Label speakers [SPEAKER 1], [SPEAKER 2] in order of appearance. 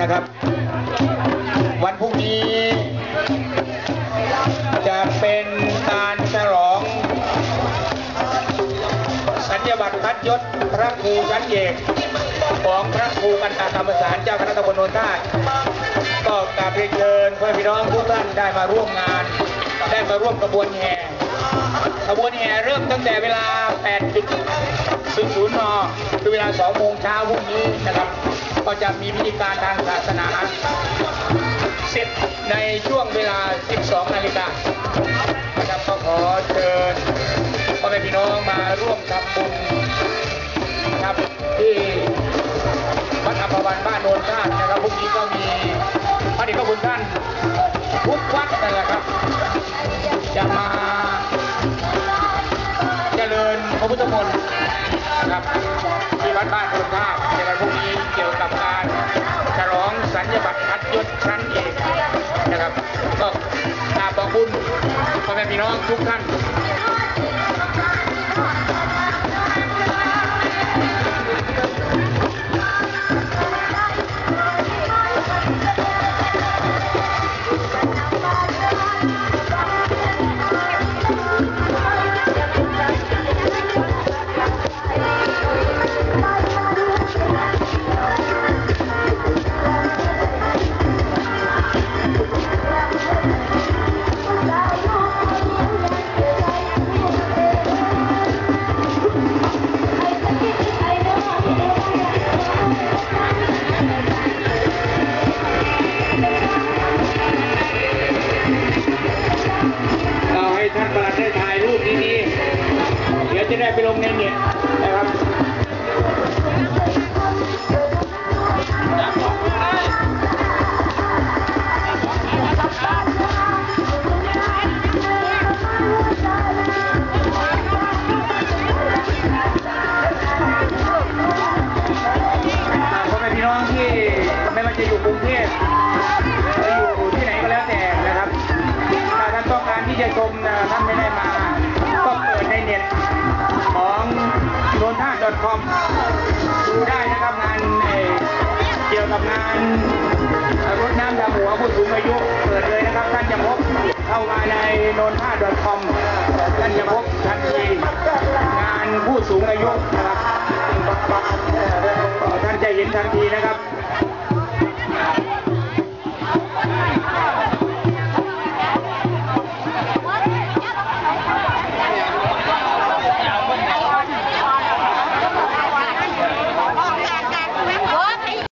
[SPEAKER 1] นะครับ วันพรุ่งนี้ จะเป็นการฉลอง สัญญบัตรพัดยศพระครูชั้นเอกของพระครูกันตากรรมสารเจ้าคณะตำบลโนนทาก็กราบเรียนเชิญเพื่อนพี่น้องทุกท่านได้มาร่วมงาน ได้มาร่วมกระบวนแห่ขบวนแห่เริ่มตั้งแต่เวลา 8.00 น คือเวลา 2 โมงเช้าพรุ่งนี้นะครับ ก็จะมีพิธีการทางศาสนาเสร็จในช่วงเวลา 12 นาฬิกานะครับก็ขอเชิญพ่อแม่พี่น้องมาร่วมทำบุญครับที่วัดอัมพวันบ้านโนนท่านนะครับพรุ่งนี้ก็มีพระเดชพระคุณท่านทุกวัดนั่นแหละครับ จะมาเจริญพระพุทธมนต์ครับที่วัดบ้านโนนท่าในวันพรุ่งนี้ เกี่ยวกับการฉลองสัญญบัตรพัดยศชั้นเอกนะครับ ก็กราบขอบคุณพ่อแม่พี่น้องทุกท่าน จะได้ไปลงในเน็ตนะครับพ่อแม่พี่น้องที่ไม่ว่าจะอยู่กรุงเทพหรืออยู่ที่ไหนก็แล้วแต่นะครับถ้าท่านต้องการที่จะชมนะท่าน .com ดูได้นะครับงานเเกี่ยวกับงานรถน้ำดำหัวผู้สูงอายุเปิดเลยนะครับ ท่านจะพบเข้ามาในนนท่า .com ท่านจะพบทันทีงานผู้สูงอายุนะครับท่านจะเห็นทันทีนะครับ